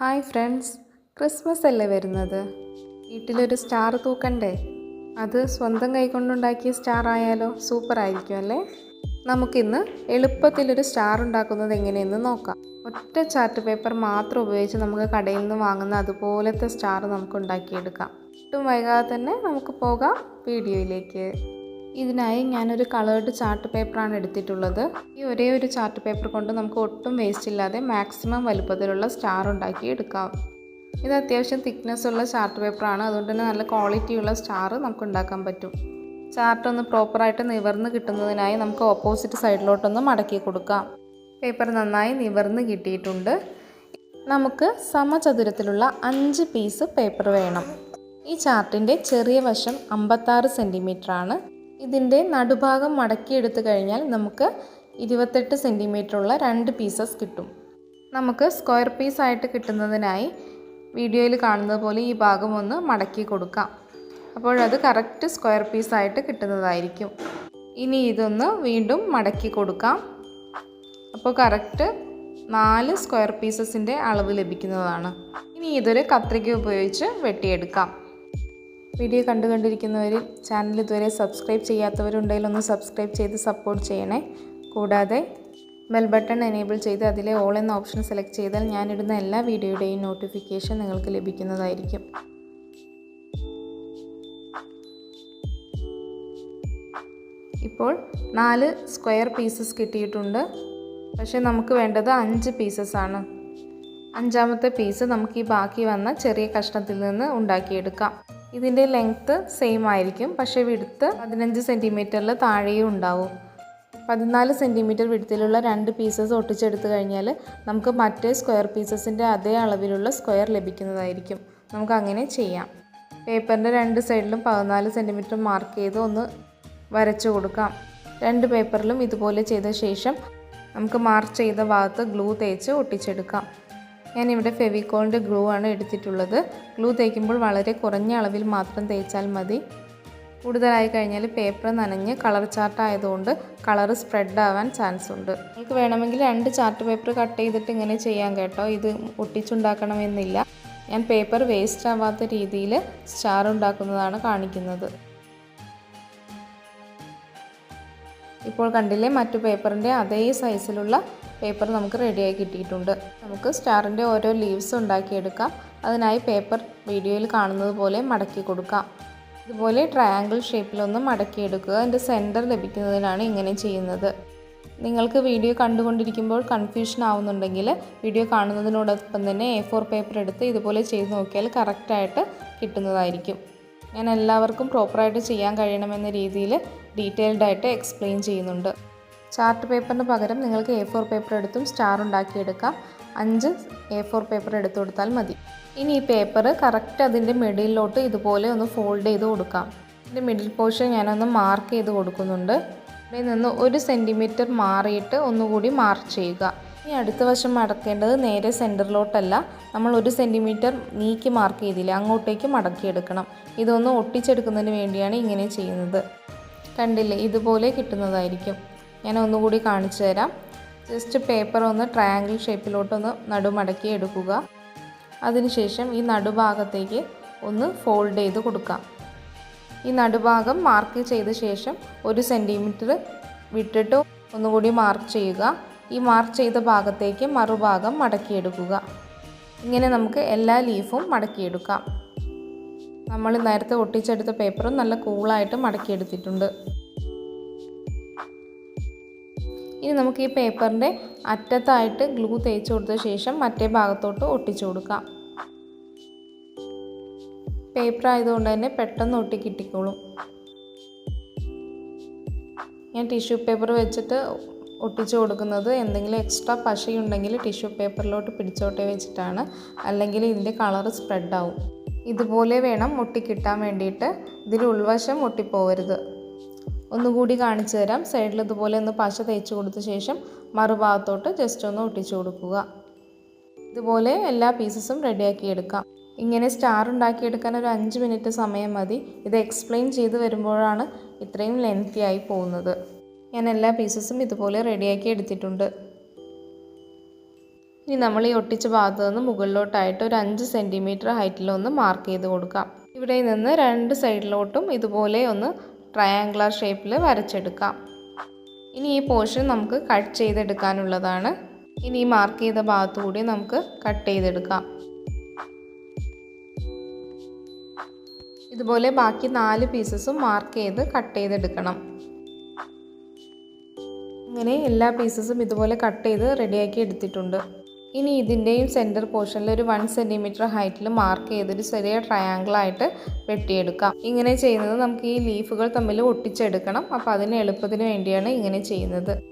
Hi friends Christmas അല്ലേ വരുന്നത്? വീട്ടിലൊരു സ്റ്റാർ തൂക്കണ്ടേ? അത് സ്വന്തം കൈകൊണ്ടുണ്ടാക്കിയ സ്റ്റാർ ആയാലോ സൂപ്പർ ആയിരിക്കും അല്ലേ? നമുക്കിന്ന് എളുപ്പത്തിലൊരു സ്റ്റാർ ഉണ്ടാക്കുന്നത് എങ്ങനെയെന്ന് നോക്കാം. ഒറ്റ ചാർട്ട് പേപ്പർ മാത്രം ഉപയോഗിച്ച് നമുക്ക് കടയിൽ നിന്ന് വാങ്ങുന്ന അതുപോലത്തെ സ്റ്റാർ നമുക്ക് ഉണ്ടാക്കിയെടുക്കാം. ഒട്ടും വൈകാതെ തന്നെ നമുക്ക് പോകാം വീഡിയോയിലേക്ക്. ഇതിനായി ഞാനൊരു കളേർഡ് ചാർട്ട് പേപ്പറാണ് എടുത്തിട്ടുള്ളത്. ഈ ഒരേ ഒരു ചാർട്ട് പേപ്പർ കൊണ്ട് നമുക്ക് ഒട്ടും വേസ്റ്റ് ഇല്ലാതെ മാക്സിമം വലുപ്പത്തിലുള്ള സ്റ്റാർ ഉണ്ടാക്കി എടുക്കാം. ഇത് അത്യാവശ്യം തിക്നെസ് ഉള്ള ചാർട്ട് പേപ്പറാണ് അതുകൊണ്ട് തന്നെ നല്ല ക്വാളിറ്റിയുള്ള സ്റ്റാർ നമുക്ക് ഉണ്ടാക്കാൻ പറ്റും. ചാർട്ട് ഒന്ന് പ്രോപ്പറായിട്ട് നിവർന്ന് കിട്ടുന്നതിനായി നമുക്ക് ഓപ്പോസിറ്റ് സൈഡിലോട്ടൊന്ന് മടക്കി കൊടുക്കാം. പേപ്പർ നന്നായി നിവർന്ന് കിട്ടിയിട്ടുണ്ട്. നമുക്ക് സമചതുരത്തിലുള്ള അഞ്ച് പീസ് പേപ്പർ വേണം. ഈ ചാർട്ടിന്റെ ചെറിയ വശം അമ്പത്താറ് ആണ്. ഇതിന്റെ നടുഭാഗം മടക്കിയെടുത്തു കഴിഞ്ഞാൽ നമുക്ക് ഇരുപത്തെട്ട് സെന്റിമീറ്റർ ഉള്ള രണ്ട് പീസസ് കിട്ടും. നമുക്ക് സ്ക്വയർ പീസ് ആയിട്ട് കിട്ടുന്നതിനായി വീഡിയോയിൽ കാണുന്നത് പോലെ ഈ ഭാഗം ഒന്ന് മടക്കി കൊടുക്കാം. അപ്പോഴത് കറക്റ്റ് സ്ക്വയർ പീസായിട്ട് കിട്ടുന്നതായിരിക്കും. ഇനി ഇതൊന്ന് വീണ്ടും മടക്കി കൊടുക്കാം. അപ്പോൾ കറക്റ്റ് നാല് സ്ക്വയർ പീസസിന്റെ അളവ് ലഭിക്കുന്നതാണ്. ഇനി ഇതൊരു കത്രിക ഉപയോഗിച്ച് വെട്ടിയെടുക്കാം. വീഡിയോ കണ്ടു കണ്ടിരിക്കുന്നവരിൽ ചാനൽ ഇതുവരെ സബ്സ്ക്രൈബ് ചെയ്യാത്തവരുണ്ടെങ്കിൽ ഒന്ന് സബ്സ്ക്രൈബ് ചെയ്ത് സപ്പോർട്ട് ചെയ്യണേ. കൂടാതെ ബെൽ ബട്ടൺ എനേബിൾ ചെയ്ത് അതിലെ ഓൾ എന്ന ഓപ്ഷൻ സെലക്ട് ചെയ്താൽ ഞാനിടുന്ന എല്ലാ വീഡിയോയുടെയും നോട്ടിഫിക്കേഷൻ നിങ്ങൾക്ക് ലഭിക്കുന്നതായിരിക്കും. ഇപ്പോൾ നാല് സ്ക്വയർ പീസസ് കിട്ടിയിട്ടുണ്ട്. പക്ഷേ നമുക്ക് വേണ്ടത് അഞ്ച് പീസസ് ആണ്. അഞ്ചാമത്തെ പീസ് നമുക്ക് ഈ ബാക്കി വന്ന ചെറിയ കഷ്ണത്തിൽ നിന്ന് ഉണ്ടാക്കിയെടുക്കാം. ഇതിന്റെ ലെങ്ത്ത് സെയിം ആയിരിക്കും. പക്ഷേ വിടുത്ത് പതിനഞ്ച് സെന്റിമീറ്ററിൽ താഴെയും ഉണ്ടാവും. പതിനാല് സെന്റിമീറ്റർ വിടുത്തിലുള്ള രണ്ട് പീസസ് ഒട്ടിച്ചെടുത്ത് കഴിഞ്ഞാൽ നമുക്ക് മറ്റേ സ്ക്വയർ പീസസിന്റെ അതേ അളവിലുള്ള സ്ക്വയർ ലഭിക്കുന്നതായിരിക്കും. നമുക്ക് അങ്ങനെ ചെയ്യാം. പേപ്പറിന്റെ രണ്ട് സൈഡിലും പതിനാല് സെന്റിമീറ്റർ മാർക്ക് ചെയ്ത് ഒന്ന് വരച്ചു കൊടുക്കാം. രണ്ട് പേപ്പറിലും ഇതുപോലെ ചെയ്ത ശേഷം നമുക്ക് മാർക്ക് ചെയ്ത ഭാഗത്ത് ഗ്ലൂ തേച്ച് ഒട്ടിച്ചെടുക്കാം. ഞാനിവിടെ ഫെവിക്കോളിന്റെ ഗ്ലൂ ആണ് എടുത്തിട്ടുള്ളത്. ഗ്ലൂ തേക്കുമ്പോൾ വളരെ കുറഞ്ഞ അളവിൽ മാത്രം തേച്ചാൽ മതി. കൂടുതലായി കഴിഞ്ഞാൽ പേപ്പർ നനഞ്ഞ് കളർ ചാർട്ട് ആയതുകൊണ്ട് കളർ സ്പ്രെഡ് ആവാൻ ചാൻസ് ഉണ്ട്. നിങ്ങൾക്ക് വേണമെങ്കിൽ രണ്ട് ചാർട്ട് പേപ്പർ കട്ട് ചെയ്തിട്ട് ഇങ്ങനെ ചെയ്യാം കേട്ടോ. ഇത് ഒട്ടിച്ചുണ്ടാക്കണമെന്നില്ല. ഞാൻ പേപ്പർ വേസ്റ്റ് ആവാത്ത രീതിയിൽ സ്റ്റാർ ഉണ്ടാക്കുന്നതാണ് കാണിക്കുന്നത്. ഇപ്പോൾ കണ്ടില്ലേ മറ്റു പേപ്പറിന്റെ അതേ സൈസിലുള്ള പേപ്പർ നമുക്ക് റെഡിയായി കിട്ടിയിട്ടുണ്ട്. നമുക്ക് സ്റ്റാറിന്റെ ഓരോ ലീവ്സ് ഉണ്ടാക്കിയെടുക്കാം. അതിനായി പേപ്പർ വീഡിയോയിൽ കാണുന്നത് പോലെ മടക്കി കൊടുക്കാം. ഇതുപോലെ ട്രയാങ്കിൾ ഷേപ്പിലൊന്ന് മടക്കിയെടുക്കുക. അതിന്റെ സെന്റർ ലഭിക്കുന്നതിനാണ് ഇങ്ങനെ ചെയ്യുന്നത്. നിങ്ങൾക്ക് വീഡിയോ കണ്ടുകൊണ്ടിരിക്കുമ്പോൾ കൺഫ്യൂഷൻ ആവുന്നുണ്ടെങ്കിൽ വീഡിയോ കാണുന്നതിനോടൊപ്പം തന്നെ എ ഫോർ പേപ്പർ എടുത്ത് ഇതുപോലെ ചെയ്ത് നോക്കിയാൽ കറക്റ്റായിട്ട് കിട്ടുന്നതായിരിക്കും. ഞാൻ എല്ലാവർക്കും പ്രോപ്പറായിട്ട് ചെയ്യാൻ കഴിയണമെന്ന രീതിയിൽ ഡീറ്റെയിൽഡായിട്ട് എക്സ്പ്ലെയിൻ ചെയ്യുന്നുണ്ട്. ചാർട്ട് പേപ്പറിന് പകരം നിങ്ങൾക്ക് എ ഫോർ പേപ്പർ എടുത്തും സ്റ്റാർ ഉണ്ടാക്കിയെടുക്കാം. അഞ്ച് എ ഫോർ പേപ്പർ എടുത്തു കൊടുത്താൽ മതി. ഇനി ഈ പേപ്പർ കറക്റ്റ് അതിന്റെ മിഡിലോട്ട് ഇതുപോലെ ഒന്ന് ഫോൾഡ് ചെയ്ത് കൊടുക്കാം. ഇതിന്റെ മിഡിൽ പോർഷൻ ഞാനൊന്ന് മാർക്ക് ചെയ്ത് കൊടുക്കുന്നുണ്ട്. ഇവിടെ നിന്ന് ഒരു സെന്റിമീറ്റർ മാറിയിട്ട് ഒന്നുകൂടി മാർക്ക് ചെയ്യുക. ഇനി അടുത്ത വശം മടക്കേണ്ടത് നേരെ സെന്ററിലോട്ടല്ല. നമ്മൾ ഒരു സെന്റിമീറ്റർ നീക്കി മാർക്ക് ചെയ്തില്ല അങ്ങോട്ടേക്ക് മടക്കിയെടുക്കണം. ഇതൊന്ന് ഒട്ടിച്ചെടുക്കുന്നതിന് വേണ്ടിയാണ് ഇങ്ങനെ ചെയ്യുന്നത്. കണ്ടില്ലേ? ഇതുപോലെ കിട്ടുന്നതായിരിക്കും. ഞാൻ ഒന്നുകൂടി കാണിച്ചു തരാം ജസ്റ്റ് പേപ്പർ ഒന്ന് ട്രയാങ്കിൾ ഷേപ്പിലോട്ടൊന്ന് നടുമടക്കി എടുക്കുക. അതിനുശേഷം ഈ നടുഭാഗത്തേക്ക് ഒന്ന് ഫോൾഡ് ചെയ്ത് കൊടുക്കാം. ഈ നടുഭാഗം മാർക്ക് ചെയ്ത ശേഷം ഒരു സെന്റിമീറ്റർ വിട്ടിട്ട് ഒന്നുകൂടി മാർക്ക് ചെയ്യുക. ഈ മാർക്ക് ചെയ്ത ഭാഗത്തേക്ക് മറുഭാഗം മടക്കിയെടുക്കുക ഇങ്ങനെ നമുക്ക് എല്ലാ ലീഫും മടക്കിയെടുക്കാം. നമ്മൾ നേരത്തെ ഒട്ടിച്ചെടുത്ത പേപ്പറും നല്ല കൂളായിട്ട് മടക്കിയെടുത്തിട്ടുണ്ട്. ഇനി നമുക്ക് ഈ പേപ്പറിന്റെ അറ്റത്തായിട്ട് ഗ്ലൂ തേച്ച് കൊടുത്ത ശേഷം മറ്റേ ഭാഗത്തോട്ട് ഒട്ടിച്ചു കൊടുക്കാം. പേപ്പർ ആയതുകൊണ്ട് തന്നെ പെട്ടെന്ന് ഒട്ടി കിട്ടിക്കോളും. ഞാൻ ടിഷ്യൂ പേപ്പർ വെച്ചിട്ട് ഒട്ടിച്ചു കൊടുക്കുന്നത് എന്തെങ്കിലും എക്സ്ട്രാ പശയുണ്ടെങ്കിൽ ടിഷ്യൂ പേപ്പറിലോട്ട് പിടിച്ചോട്ടെ വെച്ചിട്ടാണ്. അല്ലെങ്കിൽ ഇതിന്റെ കളറ് സ്പ്രെഡ് ആവും ഇതുപോലെ വേണം ഒട്ടിക്കിട്ടാൻ വേണ്ടിയിട്ട്. ഇതിൽ ഉൾവശം ഒട്ടിപ്പോവരുത് ഒന്നുകൂടി കാണിച്ചു തരാം. സൈഡിൽ ഇതുപോലെ ഒന്ന് പശ തേച്ച് കൊടുത്ത ശേഷം മറുഭാഗത്തോട്ട് ജസ്റ്റ് ഒന്ന് ഒട്ടിച്ചു കൊടുക്കുക. ഇതുപോലെ എല്ലാ പീസസും റെഡിയാക്കി എടുക്കാം. ഇങ്ങനെ സ്റ്റാർ ഉണ്ടാക്കിയെടുക്കാൻ ഒരു അഞ്ച് മിനിറ്റ് സമയം മതി. ഇത് എക്സ്പ്ലെയിൻ ചെയ്ത് വരുമ്പോഴാണ് ഇത്രയും ലെങ്തി ആയി പോകുന്നത്. ഞാൻ എല്ലാ പീസസും ഇതുപോലെ റെഡിയാക്കി എടുത്തിട്ടുണ്ട്. ഇനി നമ്മൾ ഈ ഒട്ടിച്ച ഭാഗത്ത് നിന്ന് മുകളിലോട്ടായിട്ട് ഒരു അഞ്ച് സെന്റിമീറ്റർ ഹൈറ്റിലൊന്ന് മാർക്ക് ചെയ്ത് കൊടുക്കാം. ഇവിടെ നിന്ന് രണ്ട് സൈഡിലോട്ടും ഇതുപോലെ ഒന്ന് ട്രയാങ്കുലർ ഷേപ്പിൽ വരച്ചെടുക്കാം. ഇനി ഈ പോർഷൻ നമുക്ക് കട്ട് ചെയ്തെടുക്കാനുള്ളതാണ്. ഇനി മാർക്ക് ചെയ്ത ഭാഗത്തുകൂടി നമുക്ക് കട്ട് ചെയ്തെടുക്കാം. ഇതുപോലെ ബാക്കി നാല് പീസസും മാർക്ക് ചെയ്ത് കട്ട് ചെയ്തെടുക്കണം. ഇങ്ങനെ എല്ലാ പീസസും ഇതുപോലെ കട്ട് ചെയ്ത് റെഡിയാക്കി എടുത്തിട്ടുണ്ട്. ഇനി ഇതിന്റെയും സെന്റർ പോർഷനിൽ ഒരു വൺ സെന്റിമീറ്റർ ഹൈറ്റിൽ മാർക്ക് ചെയ്തൊരു ചെറിയ ട്രയാങ്കിളായിട്ട് വെട്ടിയെടുക്കാം. ഇങ്ങനെ ചെയ്യുന്നത് നമുക്ക് ഈ ലീഫുകൾ തമ്മിൽ ഒട്ടിച്ചെടുക്കണം. അപ്പോൾ അതിന് എളുപ്പത്തിന് വേണ്ടിയാണ് ഇങ്ങനെ ചെയ്യുന്നത്.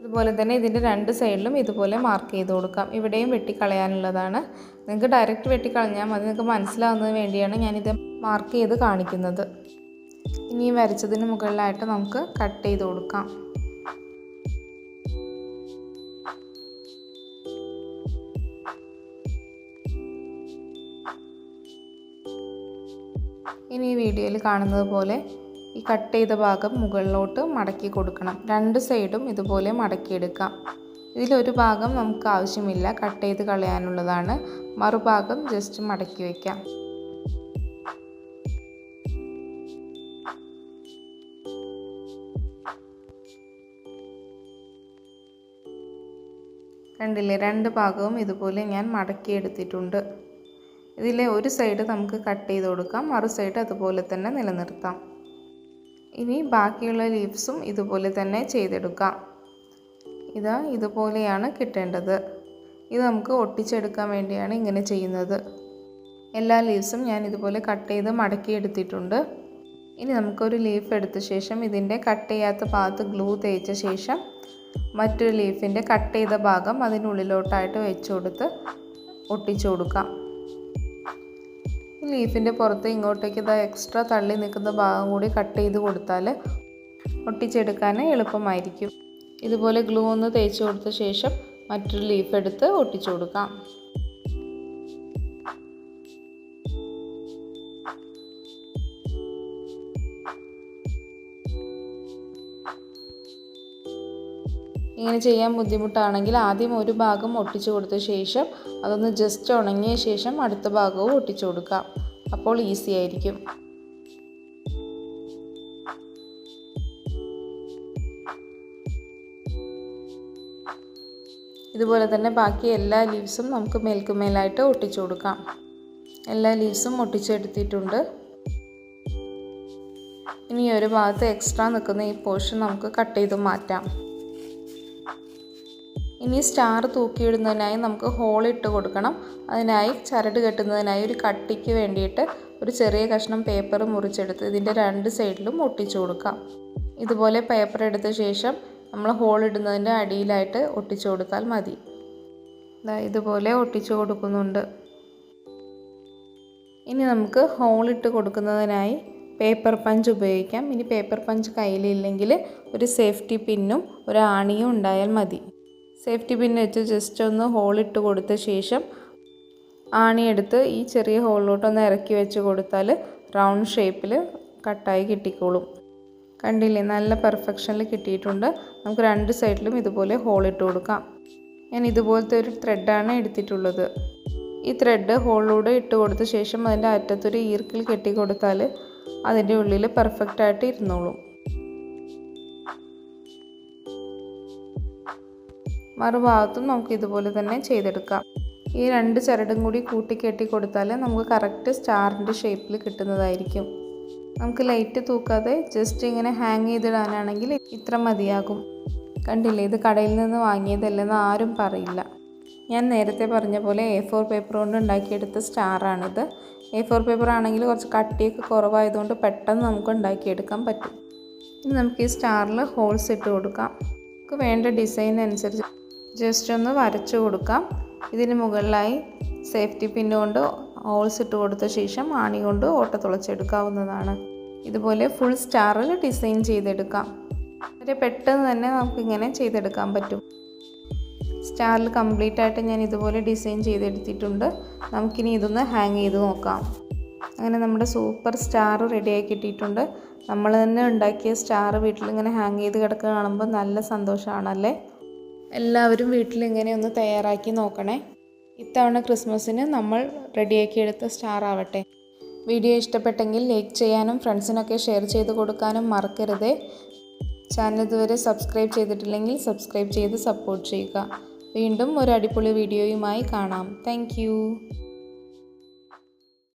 അതുപോലെ തന്നെ ഇതിന്റെ രണ്ട് സൈഡിലും ഇതുപോലെ മാർക്ക് ചെയ്ത് കൊടുക്കാം. ഇവിടെയും വെട്ടിക്കളയാനുള്ളതാണ്. നിങ്ങൾക്ക് ഡയറക്റ്റ് വെട്ടിക്കളഞ്ഞാൽ മതി. നിങ്ങൾക്ക് മനസ്സിലാവുന്നതിന് വേണ്ടിയാണ് ഞാനിത് മാർക്ക് ചെയ്ത് കാണിക്കുന്നത്. ഇനി വരച്ചതിന് മുകളിലായിട്ട് നമുക്ക് കട്ട് ചെയ്ത് കൊടുക്കാം. വീഡിയോയിൽ കാണുന്നത് പോലെ ഈ കട്ട് ചെയ്ത ഭാഗം മുകളിലോട്ട് മടക്കി കൊടുക്കണം. രണ്ട് സൈഡും ഇതുപോലെ മടക്കിയെടുക്കാം. ഇതിലൊരു ഭാഗം നമുക്ക് ആവശ്യമില്ല. കട്ട് ചെയ്ത് കളയാനുള്ളതാണ്. മറുഭാഗം ജസ്റ്റ് മടക്കി വയ്ക്കാം കണ്ടില്ലേ? രണ്ട് ഭാഗവും ഇതുപോലെ ഞാൻ മടക്കി എടുത്തിട്ടുണ്ട് ഇതിലെ ഒരു സൈഡ് നമുക്ക് കട്ട് ചെയ്ത് കൊടുക്കാം. മറു സൈഡ് അതുപോലെ തന്നെ നിലനിർത്താം. ഇനി ബാക്കിയുള്ള ലീവ്സും ഇതുപോലെ തന്നെ ചെയ്തെടുക്കാം. ഇതാ ഇതുപോലെയാണ് കിട്ടേണ്ടത്. ഇത് നമുക്ക് ഒട്ടിച്ചെടുക്കാൻ വേണ്ടിയാണ് ഇങ്ങനെ ചെയ്യുന്നത്. എല്ലാ ലീവ്സും ഞാൻ ഇതുപോലെ കട്ട് ചെയ്ത് മടക്കി എടുത്തിട്ടുണ്ട്. ഇനി നമുക്കൊരു ലീഫ് എടുത്ത ശേഷം ഇതിന്റെ കട്ട് ചെയ്യാത്ത ഭാഗത്ത് ഗ്ലൂ തേച്ച ശേഷം മറ്റൊരു ലീഫിന്റെ കട്ട് ചെയ്ത ഭാഗം അതിനുള്ളിലോട്ടായിട്ട് വെച്ച് കൊടുത്ത് ഒട്ടിച്ചു കൊടുക്കാം. ഈ ലീഫിന്റെ പുറത്ത് ഇങ്ങോട്ടേക്ക് ഇതാ എക്സ്ട്രാ തള്ളി നിൽക്കുന്ന ഭാഗം കൂടി കട്ട് ചെയ്ത് കൊടുത്താൽ ഒട്ടിച്ചെടുക്കാൻ എളുപ്പമായിരിക്കും. ഇതുപോലെ ഗ്ലൂ ഒന്ന് തേച്ച് കൊടുത്ത ശേഷം മറ്റൊരു ലീഫ് എടുത്ത് ഒട്ടിച്ചു കൊടുക്കാം. ഇങ്ങനെ ചെയ്യാൻ ബുദ്ധിമുട്ടാണെങ്കിൽ ആദ്യം ഒരു ഭാഗം ഒട്ടിച്ചു കൊടുത്ത ശേഷം അതൊന്ന് ജസ്റ്റ് ഉണങ്ങിയ ശേഷം അടുത്ത ഭാഗവും ഒട്ടിച്ചു കൊടുക്കാം. അപ്പോൾ ഈസി ആയിരിക്കും. ഇതുപോലെ തന്നെ ബാക്കി എല്ലാ ലീവ്സും നമുക്ക് മേൽക്കുമേലായിട്ട് ഒട്ടിച്ചു കൊടുക്കാം. എല്ലാ ലീവ്സും ഒട്ടിച്ചെടുത്തിട്ടുണ്ട്. ഇനി ഒരു ഭാഗത്ത് എക്സ്ട്രാ നിൽക്കുന്ന ഈ പോർഷൻ നമുക്ക് കട്ട് ചെയ്ത് മാറ്റാം. ഇനി സ്റ്റാർ തൂക്കിയിടുന്നതിനായി നമുക്ക് ഹോൾ ഇട്ട് കൊടുക്കണം. അതിനായി ചരട് കെട്ടുന്നതിനായി ഒരു കട്ടിക്ക് വേണ്ടിയിട്ട് ഒരു ചെറിയ കഷ്ണം പേപ്പർ മുറിച്ചെടുത്ത് ഇതിന്റെ രണ്ട് സൈഡിലും ഒട്ടിച്ചു കൊടുക്കാം. ഇതുപോലെ പേപ്പർ എടുത്ത ശേഷം നമ്മൾ ഹോൾ ഇടുന്നതിന്റെ അടിയിലായിട്ട് ഒട്ടിച്ചു കൊടുത്താൽ മതി. ഇതുപോലെ ഒട്ടിച്ചു കൊടുക്കുന്നുണ്ട്. ഇനി നമുക്ക് ഹോൾ ഇട്ട് കൊടുക്കുന്നതിനായി പേപ്പർ പഞ്ച് ഉപയോഗിക്കാം. ഇനി പേപ്പർ പഞ്ച് കയ്യിലില്ലെങ്കിൽ ഒരു സേഫ്റ്റി പിന്നും ഒരു ആണിയും ഉണ്ടായാൽ മതി. സേഫ്റ്റി പിൻ വെച്ച് ജസ്റ്റ് ഒന്ന് ഹോളിട്ട് കൊടുത്ത ശേഷം ആണിയെടുത്ത് ഈ ചെറിയ ഹോളിലോട്ടൊന്ന് ഇറക്കി വെച്ച് കൊടുത്താൽ റൗണ്ട് ഷേപ്പിൽ കട്ടായി കിട്ടിക്കോളും. കണ്ടില്ലേ? നല്ല പെർഫെക്ഷനിൽ കിട്ടിയിട്ടുണ്ട്. നമുക്ക് രണ്ട് സൈഡിലും ഇതുപോലെ ഹോളിട്ട് കൊടുക്കാം. ഞാൻ ഇതുപോലത്തെ ഒരു ത്രെഡാണ് എടുത്തിട്ടുള്ളത്. ഈ ത്രെഡ് ഹോളിലൂടെ ഇട്ട് കൊടുത്ത ശേഷം അതിന്റെ അറ്റത്തൊരു ഈർക്കിൽ കെട്ടി കൊടുത്താൽ അതിന്റെ ഉള്ളിൽ പെർഫെക്റ്റായിട്ട് ഇരുന്നോളും. മറുഭാഗത്തും നമുക്ക് ഇതുപോലെ തന്നെ ചെയ്തെടുക്കാം. ഈ രണ്ട് ചരടും കൂടി കൂട്ടിക്കെട്ടി കൊടുത്താൽ നമുക്ക് കറക്റ്റ് സ്റ്റാറിന്റെ ഷേപ്പിൽ കിട്ടുന്നതായിരിക്കും. നമുക്ക് ലൈറ്റ് തൂക്കാതെ ജസ്റ്റ് ഇങ്ങനെ ഹാങ് ചെയ്തിടാനാണെങ്കിൽ ഇത്ര മതിയാകും. കണ്ടില്ലേ ഇത് കടയിൽ നിന്ന് വാങ്ങിയതല്ലെന്ന് ആരും പറയില്ല. ഞാൻ നേരത്തെ പറഞ്ഞ പോലെ എ ഫോർ പേപ്പർ കൊണ്ട് ഉണ്ടാക്കിയെടുത്ത സ്റ്റാറാണിത് എ ഫോർ പേപ്പർ ആണെങ്കിൽ കുറച്ച് കട്ടിയൊക്കെ കുറവായതുകൊണ്ട് പെട്ടെന്ന് നമുക്ക് ഉണ്ടാക്കിയെടുക്കാൻ പറ്റും. ഇനി നമുക്ക് ഈ സ്റ്റാറിൽ ഹോൾസ് ഇട്ട് കൊടുക്കാം. നമുക്ക് വേണ്ട ഡിസൈൻ അനുസരിച്ച് ജസ്റ്റ് ഒന്ന് വരച്ചു കൊടുക്കാം. ഇതിന് മുകളിലായി സേഫ്റ്റി പിൻ കൊണ്ട് ഹോൾസ് ഇട്ട് കൊടുത്ത ശേഷം ആണി കൊണ്ട് ഓട്ട തുളച്ചെടുക്കാവുന്നതാണ്. ഇതുപോലെ ഫുൾ സ്റ്റാറിൽ ഡിസൈൻ ചെയ്തെടുക്കാം. വളരെ പെട്ടെന്ന് തന്നെ നമുക്കിങ്ങനെ ചെയ്തെടുക്കാൻ പറ്റും. സ്റ്റാറിൽ കംപ്ലീറ്റ് ആയിട്ട് ഞാൻ ഇതുപോലെ ഡിസൈൻ ചെയ്തെടുത്തിട്ടുണ്ട്. നമുക്കിനി ഇതൊന്ന് ഹാങ് ചെയ്ത് നോക്കാം. അങ്ങനെ നമ്മുടെ സൂപ്പർ സ്റ്റാർ റെഡിയാക്കി കിട്ടിയിട്ടുണ്ട്. നമ്മൾ തന്നെ ഉണ്ടാക്കിയ സ്റ്റാർ വീട്ടിലിങ്ങനെ ഹാങ് ചെയ്ത് കിടക്കുക കാണുമ്പോൾ നല്ല സന്തോഷമാണല്ലേ എല്ലാവരും വീട്ടിൽ ഇങ്ങനെ ഒന്ന് തയ്യാറാക്കി നോക്കണേ. ഇത്തവണ ക്രിസ്മസിന് നമ്മൾ റെഡിയാക്കി എടുത്ത സ്റ്റാർ ആവട്ടെ. വീഡിയോ ഇഷ്ടപ്പെട്ടെങ്കിൽ ലൈക്ക് ചെയ്യാനും ഫ്രണ്ട്സിനൊക്കെ ഷെയർ ചെയ്ത് കൊടുക്കാനും മറക്കരുത്. ചാനൽ ഇതുവരെ സബ്സ്ക്രൈബ് ചെയ്തിട്ടില്ലെങ്കിൽ സബ്സ്ക്രൈബ് ചെയ്ത് സപ്പോർട്ട് ചെയ്യുക. വീണ്ടും ഒരു അടിപൊളി വീഡിയോയുമായി കാണാം. താങ്ക്